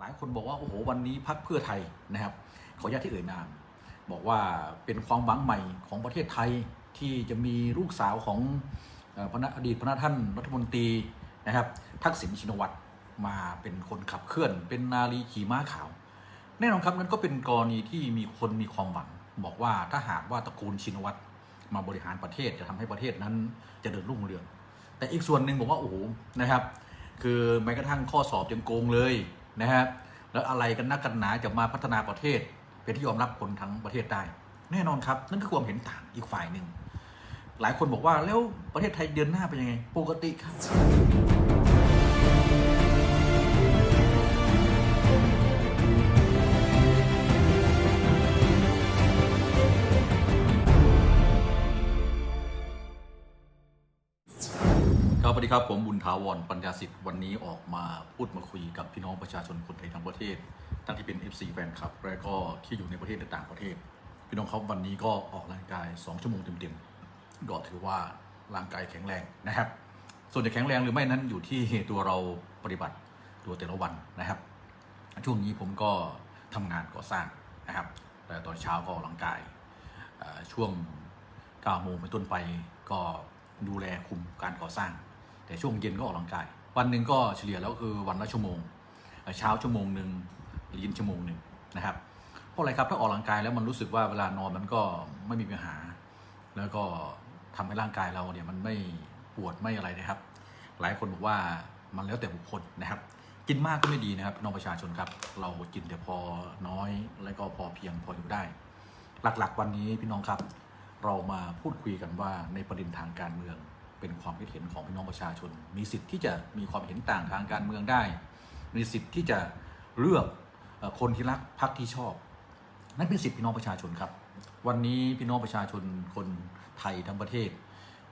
หลายคนบอกว่าโอ้โหวันนี้พักเพื่อไทยนะครับขออนุญาตที่เอ่ยนามบอกว่าเป็นความหวังใหม่ของประเทศไทยที่จะมีลูกสาวของเอ่อพระอดีตพระท่านรัฐมนตรีนะครับ ทักษิณชินวัตรมาเป็นคนขับเคลื่อน เป็นนาลีขี่ม้าขาว แน่นอนครับนั่นก็เป็นกรณีที่มีคนมีความหวัง บอกว่าถ้าหากว่าตระกูลชินวัตรมาบริหารประเทศจะทำให้ประเทศนั้นจะเดินรุ่งเรือง แต่อีกส่วนหนึ่งบอกว่าโอ้โหนะครับ คือแม้กระทั่งข้อสอบยังโกงเลย นะครับแล้วอะไรกันนักกันหนาจะมาพัฒนาประเทศ เป็นที่ยอมรับคนทั้งประเทศได้ แน่นอนครับ นั่นคือความเห็นต่างอีกฝ่ายหนึ่งหลายคนบอกว่าแล้วประเทศไทยเดือนหน้าเป็นยังไง ปกติครับ ดีครับ ผมบุญถาวรปัญญาสิทธิ์วันนี้ออกมาพูดมาคุยกับพี่น้องประชาชนคนไทยทั้งประเทศทั้งที่เป็น FC แฟนคลับ และก็ที่อยู่ในประเทศและต่างประเทศ พี่น้องครับวันนี้ก็ออกร่างกาย 2 ชั่วโมงเต็มๆก็ถือว่าร่างกายแข็งแรงนะครับ ส่วนจะแข็งแรงหรือไม่นั้นอยู่ที่ตัวเราปฏิบัติตัวแต่ละวันนะครับ ช่วงนี้ผมก็ทำงานก่อสร้างนะครับ แต่ตอนเช้าก็ออกกำลังกายเอ่อช่วง9โมงเป็นต้นไปก็ดูแลคุมการก่อสร้าง แต่ช่วงเย็นก็ออกกำลังกาย วันหนึ่งก็เฉลี่ยแล้วคือวันละชั่วโมง เช้าชั่วโมงหนึ่งเย็นชั่วโมงหนึ่งนะครับ เพราะอะไรครับถ้าออกกำลังกายแล้วมันรู้สึกว่าเวลานอนมันก็ไม่มีปัญหา แล้วก็ทำให้ร่างกายเราเนี่ยมันไม่ปวดไม่อะไรนะครับ หลายคนบอกว่ามันแล้วแต่บุคคลนะครับ กินมากก็ไม่ดีนะครับน้องประชาชนครับ เรากินแต่พอน้อย แล้วก็พอเพียงพออยู่ได้ หลักๆ วันนี้พี่น้องครับ เรามาพูดคุยกันว่าในประเด็นทางการเมือง เป็นความคิดเห็นของพี่น้องประชาชน มีสิทธิ์ที่จะมีความเห็นต่างทางการเมืองได้ มีสิทธิ์ที่จะเลือกคนที่รักพรรคที่ชอบ นั่นเป็นสิทธิพี่น้องประชาชนครับ วันนี้พี่น้องประชาชนคนไทยทั้งประเทศ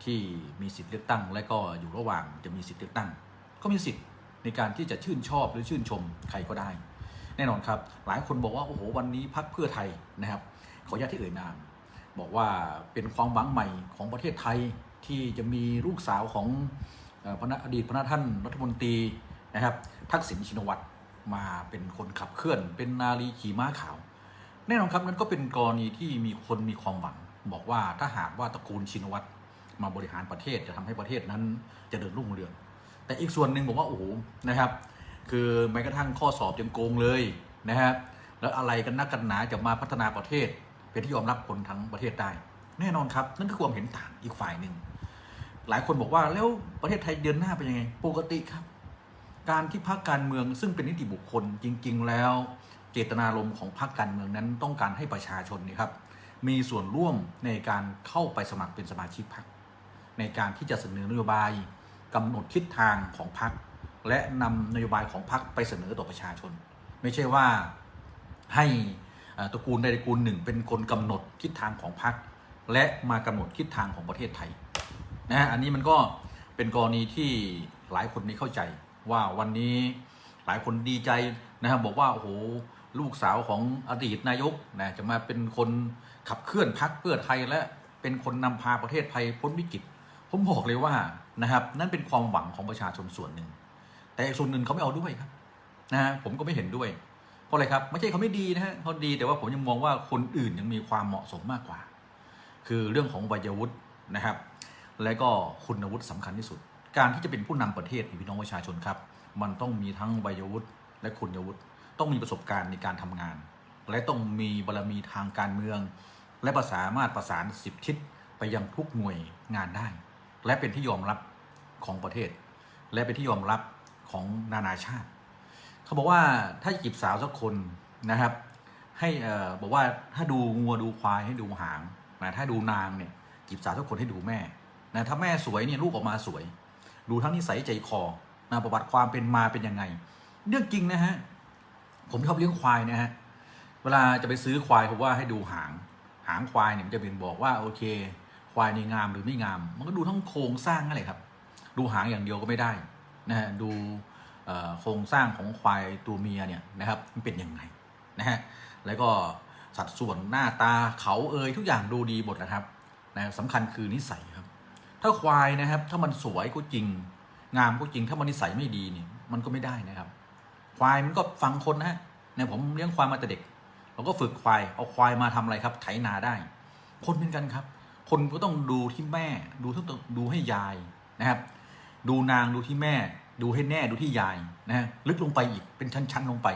ที่มีสิทธิ์เลือกตั้ง และก็อยู่ระหว่างจะมีสิทธิ์เลือกตั้ง ก็มีสิทธิ์ในการที่จะชื่นชอบหรือชื่นชมใครก็ได้ แน่นอนครับ หลายคนบอกว่าโอ้โหวันนี้พักเพื่อไทยนะครับขออนุญาตที่เอ่ยนามบอกว่าเป็นความหวังใหม่ของประเทศไทย ที่จะมีลูกสาวของพระอดีตพระท่านรัฐมนตรีนะครับ ทักษิณชินวัตรมาเป็นคนขับเคลื่อน เป็นนาลีขี่ม้าขาว แน่นอนครับนั่นก็เป็นกรณีที่มีคนมีความหวัง บอกว่าถ้าหากว่าตระกูลชินวัตรมาบริหารประเทศจะทำให้ประเทศนั้นจะเดินรุ่งเรือง แต่อีกส่วนหนึ่งบอกว่าโอ้โหนะครับ คือแม้กระทั่งข้อสอบยังโกงเลยนะครับแล้วอะไรกันนักกันหนาจะมาพัฒนาประเทศ เป็นที่ยอมรับคนทั้งประเทศได้ แน่นอนครับ นั่นคือความเห็นต่างอีกฝ่ายหนึ่ง หลายคนบอกว่าแล้วประเทศไทยเดินหน้าเป็นยังไง ปกติครับ การที่พรรคการเมืองซึ่งเป็นนิติบุคคลจริง ๆ แล้ว เจตนารมณ์ของพรรคการเมืองนั้นต้องการให้ประชาชนนี่ครับ มีส่วนร่วมในการเข้าไปสมัครเป็นสมาชิกพรรคในการที่จะเสนอนโยบายกำหนดทิศทางของพรรคและนำนโยบายของพรรคไปเสนอต่อประชาชน ไม่ใช่ว่าให้ตระกูลใดตระกูลหนึ่งเป็นคนกำหนดทิศทางของพรรคและมากำหนดทิศทางของประเทศไทย นะฮะอันนี้มันก็เป็นกรณีที่หลายคนไม่เข้าใจ ว่าวันนี้หลายคนดีใจนะครับบอกว่าโอ้โหลูกสาวของอดีตนายกนะจะมาเป็นคนขับเคลื่อนพรรคเพื่อไทยและเป็นคนนำพาประเทศไทยพ้นวิกฤต ผมบอกเลยว่านะครับ นั่นเป็นความหวังของประชาชนส่วนหนึ่ง แต่ส่วนหนึ่งเขาไม่เอาด้วยครับนะฮะผมก็ไม่เห็นด้วย เพราะอะไรครับไม่ใช่เขาไม่ดีนะฮะเขาดีแต่ว่าผมยังมองว่าคนอื่นยังมีความเหมาะสมมากกว่า คือเรื่องของวัยวุฒินะครับ และก็คุณวุฒิสำคัญที่สุด การที่จะเป็นผู้นำประเทศอีพี่น้องประชาชนครับ มันต้องมีทั้งวัยวุฒิและคุณวุฒิต้องมีประสบการณ์ในการทำงาน และต้องมีบารมีทางการเมือง และประสามารถประสานสิบทิศไปยังทุกหน่วยงานได้ และเป็นที่ยอมรับของประเทศ และเป็นที่ยอมรับของนานาชาติ เขาบอกว่าถ้าจะจีบสาวสักคนนะครับ ให้เอ่อบอกว่าถ้าดูงัวดูควายให้ดูหางนะถ้าดูนางเนี่ยจีบสาวสักคนให้ดูแม่ นะถ้าแม่สวยเนี่ยลูกออกมาสวย ดูทั้งนิสัยใจคอนะประวัติความเป็นมาเป็นยังไง เรื่องจริงนะฮะ ผมชอบเลี้ยงควายนะฮะ เวลาจะไปซื้อควายผมว่าให้ดูหาง หางควายเนี่ยมันจะเป็นบอกว่าโอเค ควายนี่งามหรือไม่งาม มันก็ดูทั้งโครงสร้างนั่นแหละครับ ดูหางอย่างเดียวก็ไม่ได้นะฮะ ดูโครงสร้างของควายตัวเมียเนี่ยนะครับมันเป็นยังไงนะฮะ แล้วก็สัดส่วนหน้าตาเขาเอยทุกอย่างดูดีหมดนะครับนะสำคัญคือนิสัยครับ ถ้าควายนะครับ ถ้ามันสวยก็จริง งามก็จริง ถ้ามันนิสัยไม่ดีเนี่ยมันก็ไม่ได้นะครับ ควายมันก็ฟังคนนะฮะเนี่ยผมเลี้ยงควายมาแต่เด็ก เราก็ฝึกควาย เอาควายมาทำอะไรครับ ไถนาได้ คนเป็นกันครับ คนก็ต้องดูที่แม่ ดูทุกดูให้ยายนะครับ ดูนางดูที่แม่ ดูให้แน่ดูที่ยายนะฮะลึกลงไปอีกเป็นชั้นๆลงไป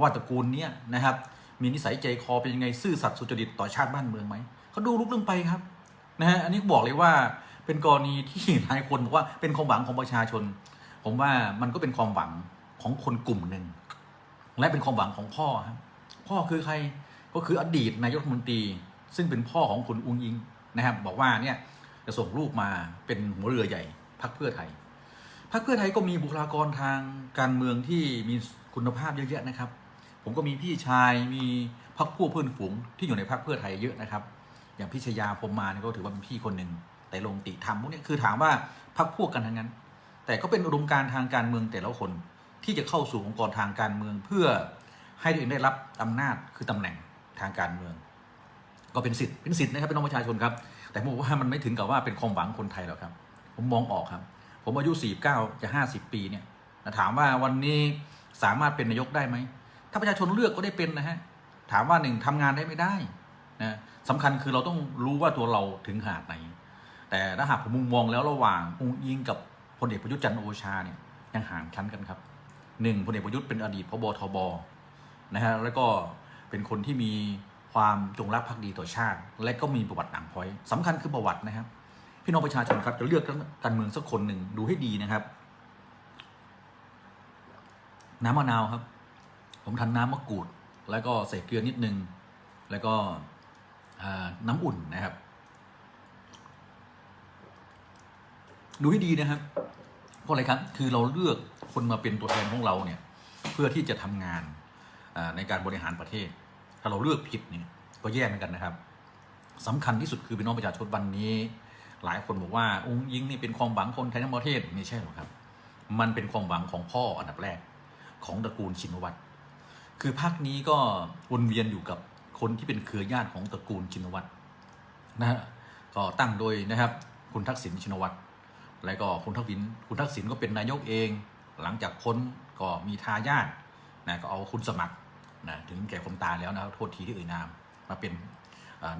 ว่าตระกูลเนี้ยนะครับ มีนิสัยใจคอเป็นยังไงซื่อสัตย์สุจริตต่อชาติบ้านเมืองไหมเขาดูลุกลงไปครับนะฮะอันนี้บอกเลยว่า เป็นกรณีที่หลายคนบอกว่าเป็นความหวังของประชาชน ผมว่ามันก็เป็นความหวังของคนกลุ่มหนึ่งและเป็นความหวังของพ่อครับพ่อคือใครก็คืออดีตนายกรัฐมนตรี ซึ่งเป็นพ่อของคุณอุ้งอิงนะครับ บอกว่าเนี่ยจะส่งลูกมาเป็นหัวเรือใหญ่พรรคเพื่อไทยพรรคเพื่อไทยก็มีบุคลากรทางการเมืองที่มีคุณภาพเยอะๆนะครับ ผมก็มีพี่ชายมีพรรคพวกเพื่อนฝูงที่อยู่ในพรรคเพื่อไทยเยอะนะครับ อย่างพิชยาพรมมาเนี่ยก็ถือว่าเป็นพี่คนหนึ่ง แต่ลงติธรรมพวกนี้คือถามว่าพรรคพวกกันทั้งนั้น แต่ก็เป็นอุดมการทางการเมืองแต่ละคนที่จะเข้าสู่องค์กรทางการเมืองเพื่อให้ตัวเองได้รับอำนาจคือตำแหน่งทางการเมือง ก็เป็นสิทธิ์เป็นสิทธิ์นะครับเป็นน้องประชาชนครับ แต่ผมว่ามันไม่ถึงกับว่าเป็นความหวังคนไทยหรอกครับ ผมมองออกครับ ผมอายุ 49 จะ 50 ปีเนี่ยถามว่าวันนี้สามารถเป็นนายกได้ไหมถ้าประชาชนเลือกก็ได้เป็นนะฮะถามว่าหนึ่งทำงานได้ไม่ได้นะสำคัญคือเราต้องรู้ว่าตัวเราถึงขนาดไหน แต่ถ้าหากผมมุมมองแล้วระหว่างองค์ยิงกับพลเอกประยุทธ์จันทร์โอชาเนี่ยยังห่างชั้นกันครับหนึ่งพลเอกประยุทธ์เป็นอดีตพบทบนะฮะแล้วก็เป็นคนที่มีความจงรักภักดีต่อชาติ และก็มีประวัติหนังพ้อยสำคัญคือประวัตินะครับ พี่น้องประชาชนครับจะเลือกการเมืองสักคนหนึ่งดูให้ดีนะครับ น้ำมะนาวครับ ผมทันน้ำมะกรูด แล้วก็ใส่เกลือนิดนึง แล้วก็น้ำอุ่นนะครับ ดูให้ดีนะครับเพราะอะไรครับ คือเราเลือกคนมาเป็นตัวแทนของเราเนี่ย เพื่อที่จะทำงานในการบริหารประเทศ ถ้าเราเลือกผิดเนี่ยก็แย่เหมือนกันนะครับสำคัญที่สุดคือพี่น้องประชาชนวันนี้ หลายคนบอกว่าองค์ยิงนี่เป็นความหวังคนไทยทั้งประเทศไม่ใช่หรอกครับ มันเป็นความหวังของพ่ออันดับแรกของตระกูลชินวัตรคือภาคนี้ก็วนเวียนอยู่กับคนที่เป็นเครือญาติของตระกูลชินวัตรนะฮะก็ตั้งโดยนะครับคุณทักษิณชินวัตร แล้วก็คุณทักษิณคุณทักษิณก็เป็นนายกเอง หลังจากพ้นก็มีทายาทนะก็เอาคุณสมัครนะถึงแก่ความตายแล้วนะครับโทษทีที่เอ่ยนาม มาเป็น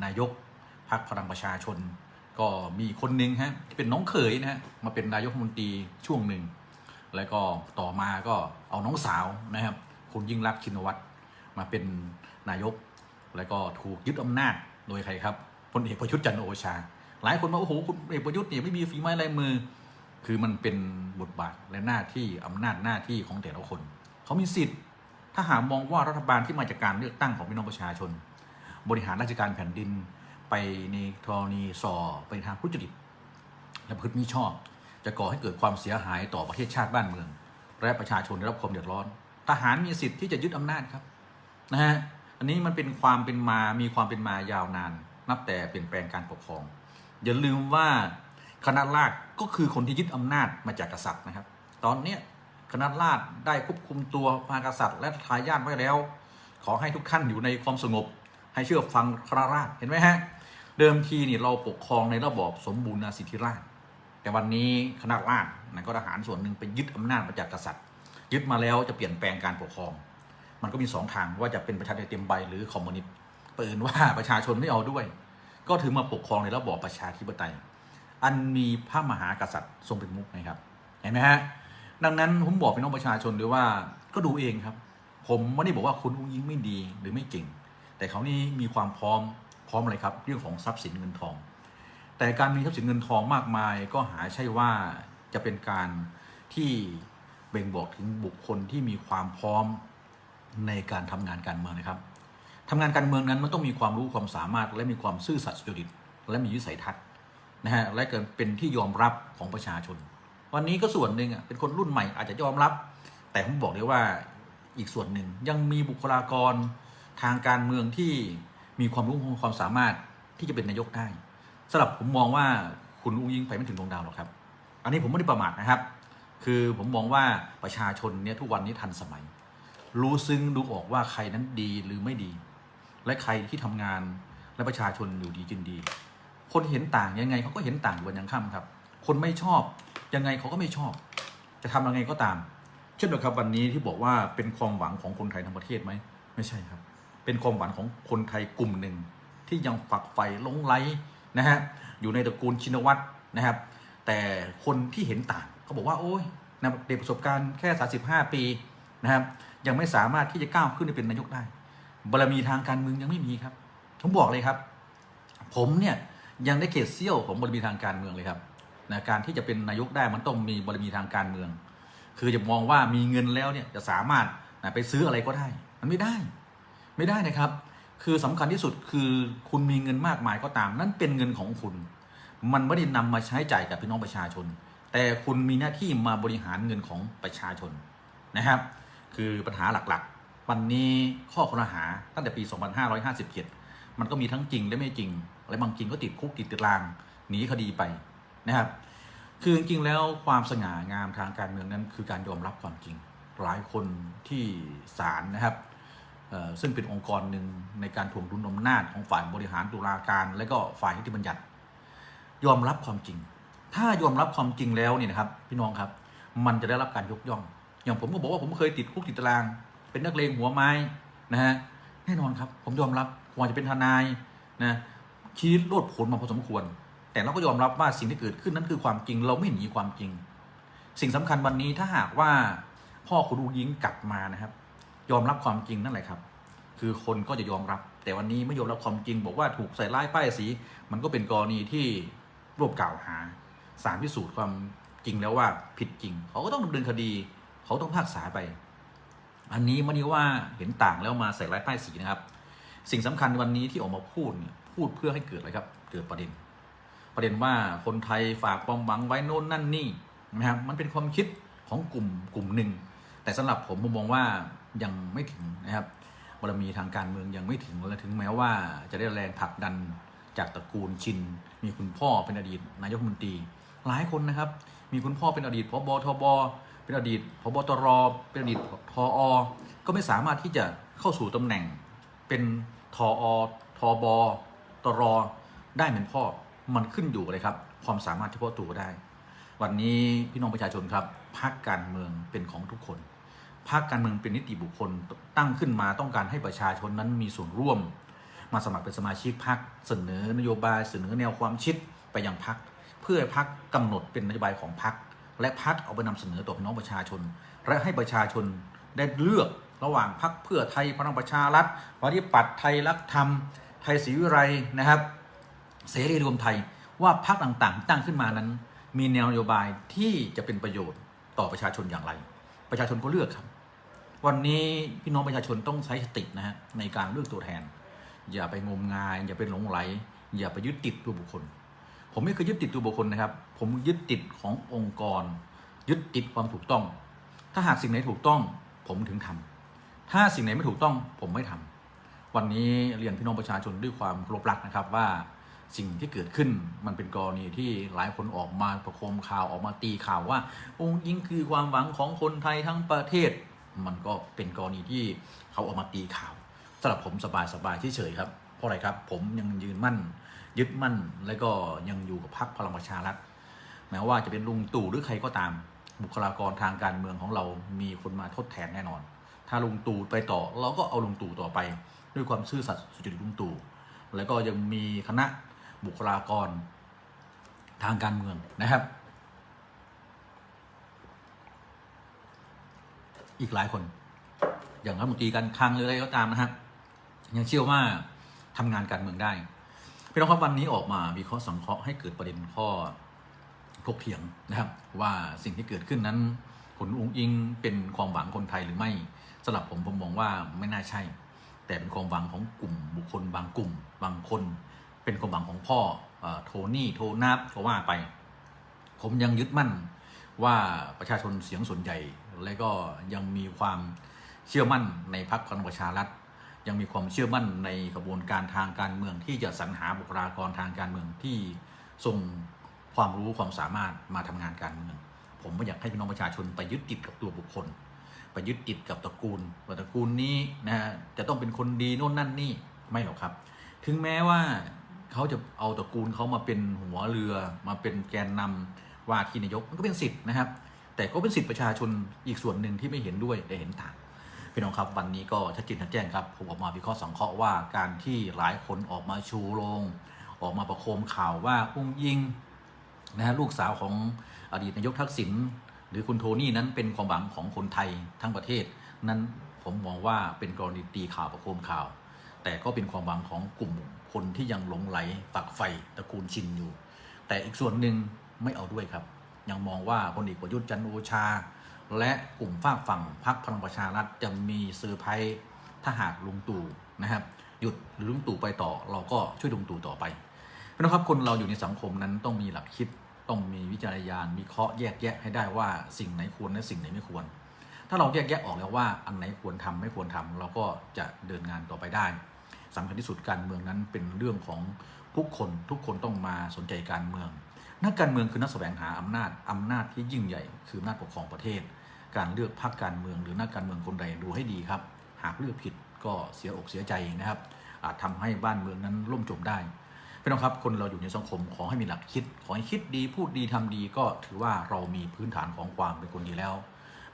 นายกพรรคพลังประชาชน ก็มีคนหนึ่งฮะที่เป็นน้องเขยนะฮะมาเป็นนายกมนตรีช่วงหนึ่งแล้วก็ต่อมาก็เอาน้องสาวนะครับคุณยิ่งรักชินวัตรมาเป็นนายก แล้วก็ถูกยึดอำนาจโดยใครครับพลเอกประยุทธ์จันทร์โอชา หลายคนว่าโอ้โหคุณเอกประยุทธ์เนี่ยไม่มีฝีไม้ลายมือ คือมันเป็นบทบาทและหน้าที่อำนาจหน้าที่ของแต่ละคน เขามีสิทธิ์ ถ้าหากมองว่ารัฐบาลที่มาจากการเลือกตั้งของพี่น้องประชาชน บริหารราชการแผ่นดิน ไปในกรณีสอไปทางพุจริตและพฤติมิชอบ จะก่อให้เกิดความเสียหายต่อประเทศชาติบ้านเมือง และประชาชนได้รับความเดือดร้อน ทหารมีสิทธิ์ที่จะยึดอำนาจครับนะฮะอันนี้มันเป็นความเป็นมามีความเป็นมายาวนาน นับแต่เปลี่ยนแปลงการปกครอง อย่าลืมว่าคณะราษฎรก็คือคนที่ยึดอำนาจมาจากกษัตริย์นะครับ ตอนเนี้คณะราษฎรได้ควบคุมตัวมหากษัตริย์และทายาทไว้แล้ว ขอให้ทุกท่านอยู่ในความสงบ ให้เชื่อฟังคณะราษฎรเห็นไหมฮะเดิมทีนี่เราปกครองในระบอบสมบูรณาสิทธิราชแต่วันนี้คณะราษฎรนะก็ทหารส่วนหนึ่งไปยึดอำนาจมาจากกษัตริย์ ยึดมาแล้วจะเปลี่ยนแปลงการปกครอง มันก็มีสองทางว่าจะเป็นประชาธิปไตยเต็มใบหรือคอมมิวนิสต์เปิดว่าประชาชนไม่เอาด้วย ก็ถือมาปกครองในระบอบประชาธิปไตย อันมีพระมหากษัตริย์ทรงเป็นมุขนะครับ เห็นไหมฮะ ดังนั้นผมบอกพี่น้องประชาชนด้วยว่าก็ดูเองครับ ผมไม่ได้บอกว่าคุณอุ้งยิงไม่ดีหรือไม่เก่ง แต่เขานี่มีความพร้อมพร้อมอะไรครับ เรื่องของทรัพย์สินเงินทอง แต่การมีทรัพย์สินเงินทองมากมายก็หาใช่ว่าจะเป็นการที่เบ่งบอกถึงบุคคลที่มีความพร้อมในการทำงานการเมืองนะครับ ทำงานการเมืองนั้นมันต้องมีความรู้ความสามารถและมีความซื่อสัตย์สุจริตและมีวิสัยทัศน์นะฮะและเกิดเป็นที่ยอมรับของประชาชน วันนี้ก็ส่วนหนึ่งอะเป็นคนรุ่นใหม่อาจจะยอมรับ แต่ผมบอกเลยว่าอีกส่วนหนึ่งยังมีบุคลากรทางการเมืองที่มีความรู้ความสามารถที่จะเป็นนายกได้สำหรับผมมองว่าคุณอุ้งยิงไปไม่ถึงดวงดาวหรอกครับ อันนี้ผมไม่ได้ประมาทนะครับ คือผมมองว่าประชาชนเนี่ยทุกวันนี้ทันสมัย รู้ซึ้งดูออกว่าใครนั้นดีหรือไม่ดี และใครที่ทำงานและประชาชนอยู่ดีกินดี คนเห็นต่างยังไงเขาก็เห็นต่างวันยังค่ำครับ คนไม่ชอบยังไงเขาก็ไม่ชอบ จะทำยังไงก็ตาม เช่นเดียวกับวันนี้ที่บอกว่าเป็นความหวังของคนไทยทั้งประเทศไหมไม่ใช่ครับ เป็นความหวังของคนไทยกลุ่มหนึ่ง ที่ยังฝักใฝ่ลงไหลนะฮะอยู่ในตระกูลชินวัตรนะครับ แต่คนที่เห็นต่างเขาบอกว่าโอ้ยนะเด็กประสบการณ์แค่ 35 ปีนะครับยังไม่สามารถที่จะก้าวขึ้นไปเป็นนายกได้ บารมีทางการเมืองยังไม่มีครับ ผมบอกเลยครับ ผมเนี่ยยังได้เกตเซี่ยวของบารมีทางการเมืองเลยครับนะการที่จะเป็นนายกได้มันต้องมีบารมีทางการเมือง คือจะมองว่ามีเงินแล้วเนี่ยจะสามารถนะไปซื้ออะไรก็ได้ มันไม่ได้ ไม่ได้นะครับ คือสำคัญที่สุดคือคุณมีเงินมากมายก็ตาม นั่นเป็นเงินของคุณ มันไม่ได้นำมาใช้จ่ายกับพี่น้องประชาชน แต่คุณมีหน้าที่มาบริหารเงินของประชาชนนะครับ คือปัญหาหลักๆ วันนี้ข้อคอรหาตั้งแต่ปี 2557 มันก็มีทั้งจริงและไม่จริง และบางจริงก็ติดคุกติดตารางหนีคดีไปนะครับ คือจริงแล้วความสง่างามทางการเมืองนั้นคือการยอมรับความจริง หลายคนที่ศาลนะครับซึ่งเป็นองค์กรหนึ่งในการถ่วงดุลอำนาจของฝ่ายบริหารตุลาการ และก็ฝ่ายนิติบัญญัติ ยอมรับความจริง ถ้ายอมรับความจริงแล้วเนี่ยนะครับ พี่น้องครับ มันจะได้รับการยกย่อง อย่างผมก็บอกว่าผมเคยติดคุกติดตาราง เป็นนักเลงหัวไม้นะฮะแน่นอนครับ ผมยอมรับผมอาจะเป็นทนายนะชีวิตโลดผลมาพอสมควร แต่เราก็ยอมรับว่าสิ่งที่เกิดขึ้นนั้นคือความจริง เราไม่หนีความจริง สิ่งสำคัญวันนี้ถ้าหากว่าพ่อคุณอูยิงกลับมานะครับ ยอมรับความจริงนั่นแหละครับ คือคนก็จะยอมรับ แต่วันนี้ไม่ยอมรับความจริง บอกว่าถูกใส่ร้ายป้ายสี มันก็เป็นกรณีที่รวบกล่าวหาสารพิสูจน์ความจริงแล้วว่าผิดจริง เขาก็ต้องดำเนินคดี เขาต้องพากษาไป อันนี้ไม่ได้ว่าเห็นต่างแล้วมาใส่ร้ายป้ายสีนะครับ สิ่งสำคัญวันนี้ที่ออกมาพูดเนี่ยพูดเพื่อให้เกิดอะไรครับ เกิดประเด็น ประเด็นว่าคนไทยฝากความหวังไว้โน่นนั่นนี่นะครับมันเป็นความคิดของกลุ่มกลุ่มหนึ่ง แต่สำหรับผมผมมองว่ายังไม่ถึงนะครับบารมีทางการเมืองยังไม่ถึงและถึงแม้ว่าจะได้แรงผลักดันจากตระกูลชิน มีคุณพ่อเป็นอดีต นายกมนตรี หลายคนนะครับ มีคุณพ่อเป็นอดีตพบทบ เป็นอดีตพบตรเป็นอดีตทออก็ไม่สามารถที่จะเข้าสู่ตำแหน่ง เป็นทออทบตรได้เหมือนพ่อมันขึ้นอยู่เลยครับ ความสามารถเฉพาะตัวได้ วันนี้พี่น้องประชาชนครับพรรคการเมืองเป็นของทุกคนพรรคการเมืองเป็นนิติบุคคลตั้งขึ้นมาต้องการให้ประชาชนนั้นมีส่วนร่วม มาสมัครเป็นสมาชิกพรรคเสนอนโยบายเสนอแนวความคิดไปยังพรรคเพื่อพรรคกำหนดเป็นนโยบายของพรรค และพรรคเอาไปนำเสนอต่อพี่น้องประชาชน และให้ประชาชนได้เลือกระหว่างพรรคเพื่อไทยพลังประชารัฐปฏิปัติไทยรักธรรม ไทยศรีวิไลนะครับ เสรีรวมไทยว่าพรรคต่างๆ ตั้งขึ้นมานั้น มีแนวนโยบายที่จะเป็นประโยชน์ต่อประชาชนอย่างไร ประชาชนก็เลือกครับ วันนี้พี่น้องประชาชนต้องใช้สตินะฮะในการเลือกตัวแทน อย่าไปงมงาย อย่าไปหลงไหล อย่าไปยึดติดตัวบุคคล ผมไม่เคยยึดติดตัวบุคคลนะครับ ผมยึดติดขององค์กร ยึดติดความถูกต้อง ถ้าหากสิ่งไหนถูกต้อง ผมถึงทำถ้าสิ่งไหนไม่ถูกต้อง ผมไม่ทำวันนี้เรียนพี่น้องประชาชนด้วยความเคารพรักนะครับว่าสิ่งที่เกิดขึ้นมันเป็นกรณีที่หลายคนออกมาประโคมข่าวออกมาตีข่าวว่า องค์ยิงคือความหวังของคนไทยทั้งประเทศ มันก็เป็นกรณีที่เขาออกมาตีข่าวสำหรับผมสบายสบายเฉยๆครับ ราะอะไรครับ ผมยังยืนมั่น ยึดมั่น และก็ยังอยู่กับพรรคพลังประชารัฐแม้ว่าจะเป็นลุงตู่หรือใครก็ตาม บุคลากรทางการเมืองของเรามีคนมาทดแทนแน่นอน ถ้าลุงตู่ไปต่อเราก็เอาลุงตู่ต่อไป ด้วยความซื่อสัตย์สุจริตลุงตู่แล้วก็ยังมีคณะบุคลากรทางการเมืองนะครับ อีกหลายคน อย่างรัฐมนตรีการคลังหรืออะไรก็ตามนะครับยังเชื่อว่า ทำงานการเมืองได้ พี่น้องครับวันนี้ออกมาวิเคราะห์สังเคราะห์ให้เกิดประเด็นข้อถกเถียงนะครับ ว่าสิ่งที่เกิดขึ้นนั้นผลอุ้งอิงเป็นความหวังคนไทยหรือไม่สำหรับผมผมมองว่าไม่น่าใช่ แต่เป็นความหวังของกลุ่มบุคคลบางกลุ่มบางคน เป็นความหวังของพ่ออโทนี่โทนับก็ว่าไป ผมยังยึดมั่นว่าประชาชนเสียงส่วนใหญ่ และก็ยังมีความเชื่อมั่นในพรรคพลังประชารัฐ ยังมีความเชื่อมั่นในกระบวนการทางการเมืองที่จะสรรหาบุคลากรทางการเมืองที่ทรงความรู้ความสามารถมาทำงานการเมือง ผมไม่อยากให้พี่น้องประชาชนไปยึดติดกับตัวบุคคล ไปยึดติดกับตระกูลว่าตระกูลนี้นะฮะจะต้องเป็นคนดีโน่นนั่นนี่ไม่หรอกครับ ถึงแม้ว่าเขาจะเอาตระกูลเขามาเป็นหัวเรือ มาเป็นแกนนำว่าที่นายกมันก็เป็นสิทธิ์นะครับ แต่ก็เป็นสิทธิประชาชนอีกส่วนหนึ่งที่ไม่เห็นด้วยแต่เห็นต่าง พี่น้องครับวันนี้ก็ชัดเจนชัดแจ้งครับผมออกมาวิเคราะห์สังเคราะห์ว่าการที่หลายคนออกมาชูโรงออกมาประโคมข่าวว่าอุ้งยิงนะฮะลูกสาวของอดีตนายกทักษิณหรือคุณโทนี่นั้นเป็นความหวังของคนไทยทั้งประเทศ นั้นผมมองว่าเป็นกรณีตีข่าวประโคมข่าว แต่ก็เป็นความหวังของกลุ่มคนที่ยังหลงไหลฝักใฝ่ตระกูลชินอยู่ แต่อีกส่วนหนึ่งไม่เอาด้วยครับ ยังมองว่าพลเอกประยุทธ์จันทร์โอชา และกลุ่มฝากฝั่งพรรคพลังประชารัฐจะมีเซอร์ไพรส์ถ้าหากลุงตู่นะครับ หยุดหรือลุงตู่ไปต่อ เราก็ช่วยลุงตู่ต่อไปเพราะฉะครับคนเราอยู่ในสังคมนั้นต้องมีหลักคิดต้องมีวิจารณญาณมีเคราะห์แยกแยะให้ได้ว่าสิ่งไหนควรและสิ่งไหนไม่ควร ถ้าเราแยกแยะออกแล้วว่าอันไหนควรทำไม่ควรทำเราก็จะเดินงานต่อไปได้สำคัญที่สุดการเมืองนั้นเป็นเรื่องของทุกคนทุกคนต้องมาสนใจการเมือง นักการเมืองคือนักแสวงหาอำนาจอำนาจที่ยิ่งใหญ่คืออำนาจปกครองประเทศ การเลือกพรรคการเมืองหรือนักการเมืองคนใดดูให้ดีครับ หากเลือกผิดก็เสียอกเสียใจนะครับ อาจทำให้บ้านเมืองนั้นล่มจมได้พี่น้องครับคนเราอยู่ในสังคมขอให้มีหลักคิด ขอให้คิดดีพูดดีทำดีก็ถือว่าเรามีพื้นฐานของความเป็นคนดีแล้ว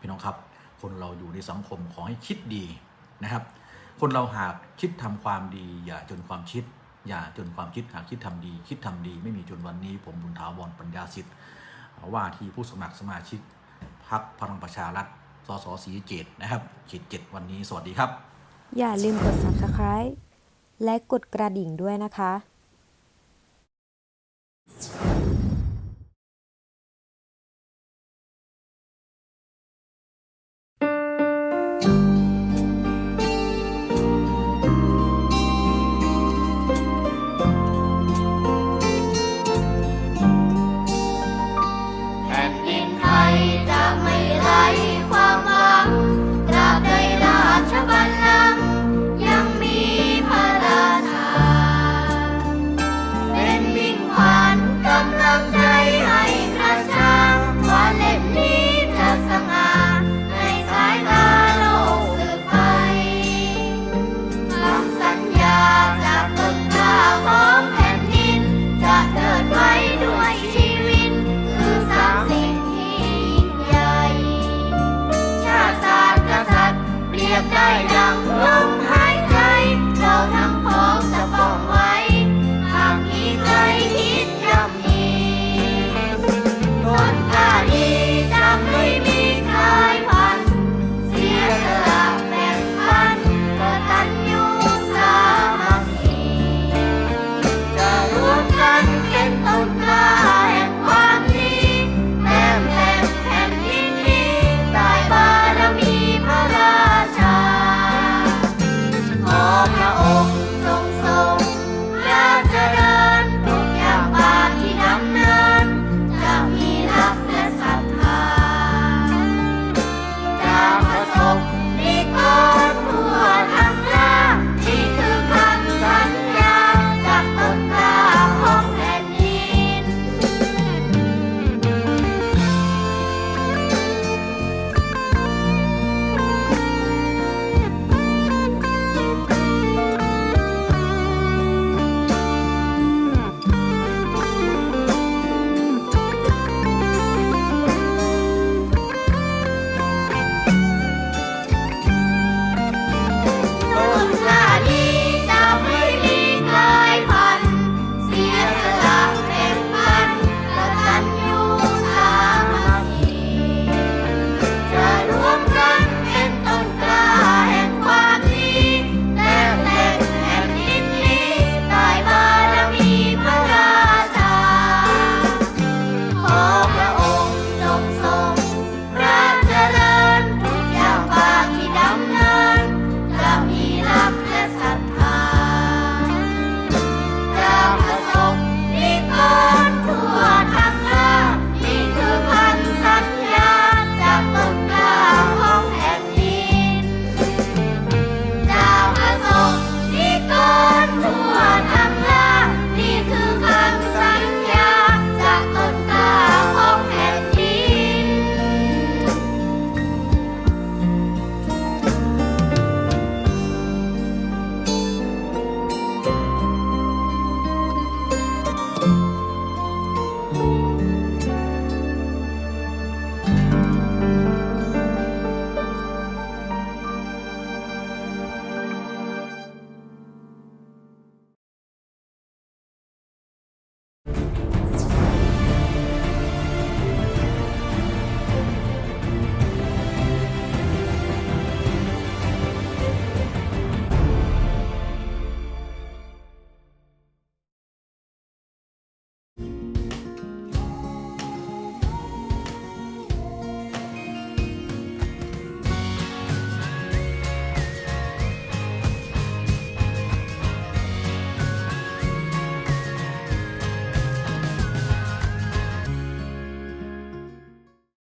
พี่น้องครับ คนเราอยู่ในสังคมขอให้คิดดีนะครับ คนเราหากคิดทำความดีอย่าจนความคิด อย่าจนความคิดหากคิดทำดี คิดทำดี ไม่มีจนวันนี้ ผมบุญถาวรปัญญาสิทธิ์ว่าที่ผู้สมัครสมาชิกพักพลังประชารัฐสสสีเจตนะครับเขตเจ็ดวันนี้สวัสดีครับ อย่าลืมกด subscribe และกดกระดิ่งด้วยนะคะ